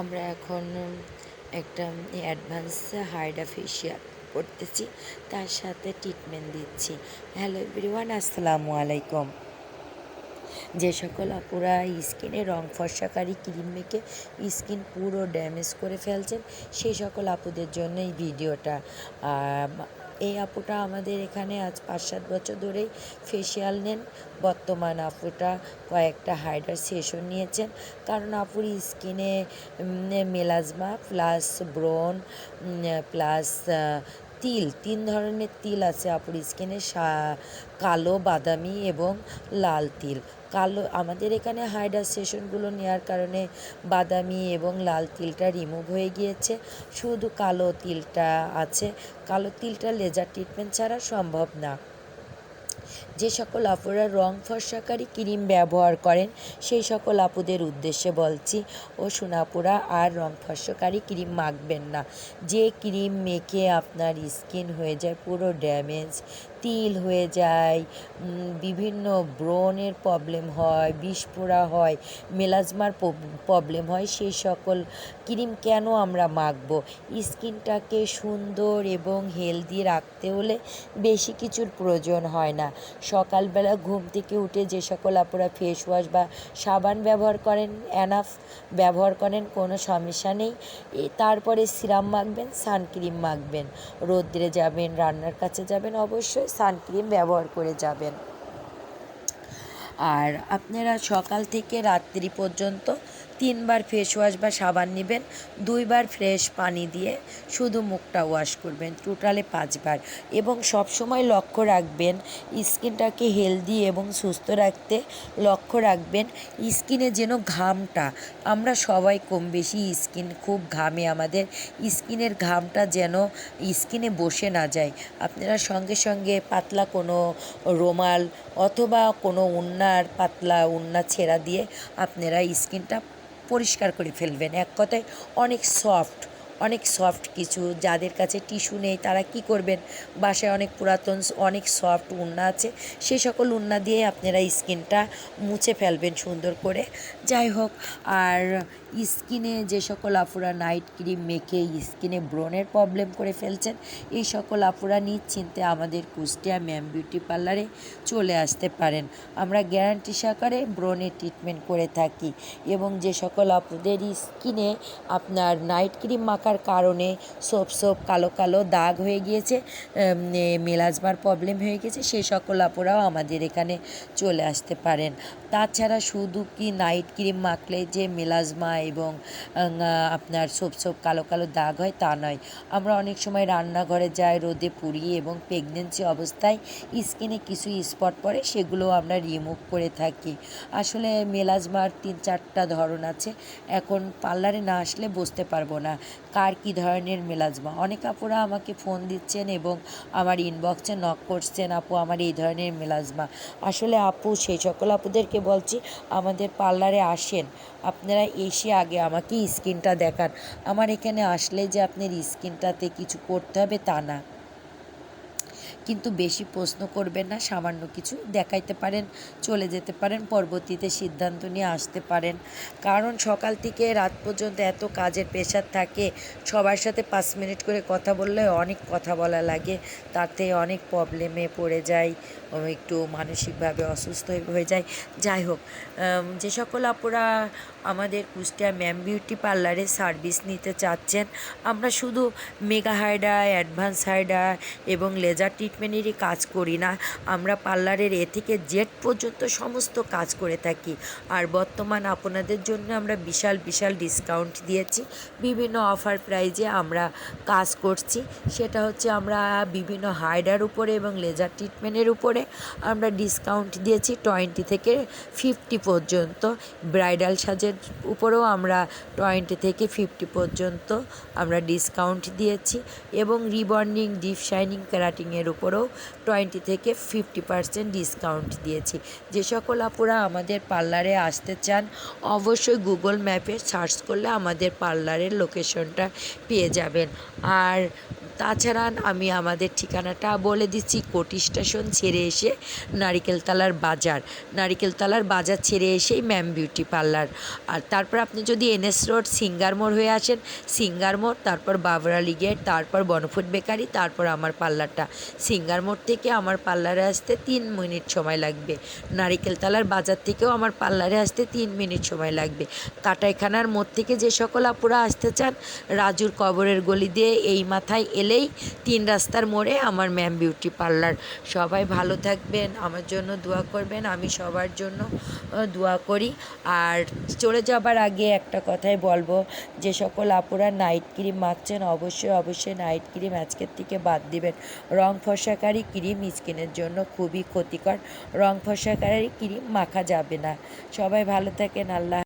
আমরা এখন একটা অ্যাডভান্স হাইড্রা ফেশিয়াল করতেছি তার সাথে ট্রিটমেন্ট দিচ্ছি। হ্যালো এভরিওয়ান আসসালামু আলাইকুম। যে সকল আপুরা স্কিনে রং ফর্সাকারী ক্রিম মেখে স্কিন পুরো ড্যামেজ করে ফেলছেন, সেই সকল আপুদের জন্য এই ভিডিওটা এই আপুটা আমাদের এখানে আজ পাঁচ সাত বছর ধরেই ফেসিয়াল নেন। বর্তমান আপুটা কয়েকটা হাইডার সেশন নিয়েছেন। কারণ আপুর স্কিনে মেলাজমা প্লাস ব্রন প্লাস তিল, তিন ধরনের তিল আছে আপুর স্কিনে কালো, বাদামি এবং লাল তিল। কালো, আমাদের এখানে হাইডার সেশনগুলো নেওয়ার কারণে বাদামি এবং লাল তিলটা রিমুভ হয়ে গিয়েছে। শুধু কালো তিলটা আছে। কালো তিলটা লেজার ট্রিটমেন্ট ছাড়া সম্ভব না। যে সকল আপুরা রং ফর্সাকারী ক্রিম ব্যবহার করেন, সেই সকল আপুদের উদ্দেশ্যে বলছি, ও সোনাপুরা আর রং ফর্সাকারী ক্রিম মাখবেন না। যে ক্রিম মেখে আপনার স্কিন হয়ে যায় পুরো ড্যামেজ তিল হয়ে যায় বিভিন্ন ব্রণের প্রবলেম হয় বিষফোড়া হয় মেলাজমার প্রবলেম হয় সেই সকল ক্রিম কেন আমরা মাখব? স্কিনটাকে সুন্দর এবং হেলদি রাখতে হলে বেশি কিছুর প্রয়োজন হয় না। সকালবেলা ঘুম থেকে উঠে যে সকল আপনারা ফেস ওয়াশ বা সাবান ব্যবহার করেন অ্যানাফ ব্যবহার করেন, কোনো সমস্যা নেই। তারপরে সিরাম মাখবেন সানক্রিম মাখবেন। রোদ্রে যাবেন, রান্নার কাছে যাবেন, অবশ্যই সানক্রিম ব্যবহার করে যাবেন। আর আপনারা সকাল থেকে রাত্রি পর্যন্ত তিনবার ফেস ওয়াশ বা সাবান নেবেন, দুইবার ফ্রেশ পানি দিয়ে শুধু মুখটা ওয়াশ করবেন টোটালে পাঁচবার। এবং সব সময় লক্ষ্য রাখবেন, স্কিনটাকে হেলদি এবং সুস্থ রাখতে লক্ষ্য রাখবেন, স্কিনে যেন ঘামটা, আমরা সবাই কম বেশি স্কিন, খুব ঘামে আমাদের, স্কিনের ঘামটা যেন স্কিনে বসে না যায়। আপনারা সঙ্গে সঙ্গে পাতলা কোনো রোমাল অথবা কোনো উন্নার, পাতলা উন্না ছেঁড়া দিয়ে আপনারা স্কিনটা পরিষ্কার করে ফেলবেন। এক কথায় অনেক সফট অনেক সফট কিছু, যাদের কাছে টিস্যু নেই, তারা কি করবেন? বাসায় অনেক পুরাতন, অনেক সফট উন্না আছে, সে সকল উন্না দিয়ে আপনারা স্কিনটা মুছে ফেলবেন সুন্দর করে। যাই হোক, আর স্কিনে যে সকল আপুরা নাইট ক্রিম মেখে স্কিনে ব্রণের প্রবলেম করে ফেলছেন, এই সকল আপুরা নিশ্চিন্তে আমাদের কুষ্টিয়া ম্যাম বিউটি পার্লারে চলে আসতে পারেন। আমরা গ্যারান্টি সহকারে ব্রণের ট্রিটমেন্ট করে থাকি এবং যে সকল আপুদের স্কিনে আপনার নাইট ক্রিম মাখার কারণে সোপ সোপ কালো কালো দাগ হয়ে গিয়েছে মেলাজমার প্রবলেম হয়ে গেছে সেই সকল আপুরাও আমাদের এখানে চলে আসতে পারেন। তাছাড়া শুধু কি নাইট ক্রিম মাখলে যে মেলাজমা এবং আপনার সোপ সোপ কালো কালো দাগ হয় তা নয়। আমরা অনেক সময় রান্নাঘরে যাই, রোদে পুড়িয়ে এবং প্রেগনেন্সি অবস্থায় স্কিনে কিছু স্পট পড়ে, সেগুলো আমরা রিমুভ করে থাকি। আসলে মেলাজমার তিন চারটা ধরন আছে, এখন পার্লারে না আসলে বুঝতে পারব না। কার কী ধরনের মেলাজমা? অনেক আপুরা আমাকে ফোন দিচ্ছেন এবং আমার ইনবক্সে নক করছেন, আপু, আমার এই ধরনের মেলাজমা। আসলে আপু, সেই সকল আপুদেরকে বলছি, আমাদের পার্লারে আসেন। আপনারা এসে আগে আমাকে স্কিনটা দেখান। আমার এখানে আসলে যে আপনার স্কিনটাতে কিছু করতে হবে তা না। কিন্তু বেশি প্রশ্ন করবেন না, সামান্য কিছু দেখাইতে পারেন, চলে যেতে পারেন, পরবর্তীতে সিদ্ধান্ত নিয়ে আসতে পারেন। কারণ সকাল থেকে রাত পর্যন্ত এত কাজের প্রেশার থাকে, সবার সাথে পাঁচ মিনিট করে কথা বললে অনেক কথা বলা লাগে তাতে অনেক প্রবলেমে পড়ে যায় একটু মানসিকভাবে অসুস্থ হয়ে যায় যাই হোক যে সকল আপুরা আমাদের কুষ্টিয়া ম্যাম বিউটি পার্লারে সার্ভিস নিতে চাচ্ছেন, আমরা শুধু মেগা হাইডা, অ্যাডভান্স হাইডা এবং লেজার ট্রিটমেন্টেরই কাজ করি না। আমরা পার্লারের এ থেকে জেড পর্যন্ত সমস্ত কাজ করে থাকি। আর বর্তমান আপনাদের জন্য আমরা বিশাল বিশাল ডিসকাউন্ট দিয়েছি। বিভিন্ন অফার প্রাইজে আমরা কাজ করছি। সেটা হচ্ছে আমরা বিভিন্ন হাইডার উপরে এবং লেজার ট্রিটমেন্টের উপরে আমরা ডিসকাউন্ট দিয়েছি টোয়েন্টি থেকে ফিফটি পর্যন্ত। ব্রাইডাল সাজের উপরেও আমরা টোয়েন্টি থেকে ফিফটি পর্যন্ত আমরা ডিসকাউন্ট দিয়েছি। এবং রিবন্ডিং ডিপ শাইনিং ক্যারাটিংয়ের উপরেও টোয়েন্টি থেকে ফিফটি পার্সেন্ট ডিসকাউন্ট দিয়েছি। যে সকল আপুরা আমাদের পার্লারে আসতে চান, অবশ্যই গুগল ম্যাপে সার্চ করলে আমাদের পার্লারের লোকেশনটা পেয়ে যাবেন। আর তাছাড়া আমি আমাদের ঠিকানাটা বলে দিচ্ছি, কোটি স্টেশন ছেড়ে এসে নারিকেলতলার বাজার। নারিকেলতলার বাজার ছেড়ে এসেই ম্যাম বিউটি পার্লার। আর তারপর আপনি যদি এনএস রোড, সিঙ্গার মোড় হয়ে আসেন, সিঙ্গার মোড়, তারপর বাবরালি গেট তারপর বনফুট বেকারি, তারপর আমার পার্লারটা। সিঙ্গার মোড় থেকে আমার পার্লারে আসতে তিন মিনিট সময় লাগবে। নারিকেলতলার বাজার থেকেও আমার পার্লারে আসতে তিন মিনিট সময় লাগবে। কাটাইখানার মোড় থেকে যে সকল আপুরা আসতে চান, রাজুর কবরের গলি দিয়ে এই মাথায় এলেই তিন রাস্তার মোড়ে আমার ম্যাম বিউটি পার্লার। সবাই ভালো থাকবেন, আমার জন্য দোয়া করবেন, আমি সবার জন্য দোয়া করি। আর চলে যাবার আগে একটা কথাই বলব, যে সকল আপুরা নাইট ক্রিম মাখছেন, অবশ্যই অবশ্যই নাইট ক্রিম আজকের থেকে বাদ দিবেন। রং ফসাকারী ক্রিম স্কিনের জন্য খুবই ক্ষতিকর, রং ফসাকারী ক্রিম মাখা যাবে না। সবাই ভালো থাকেন, আল্লাহ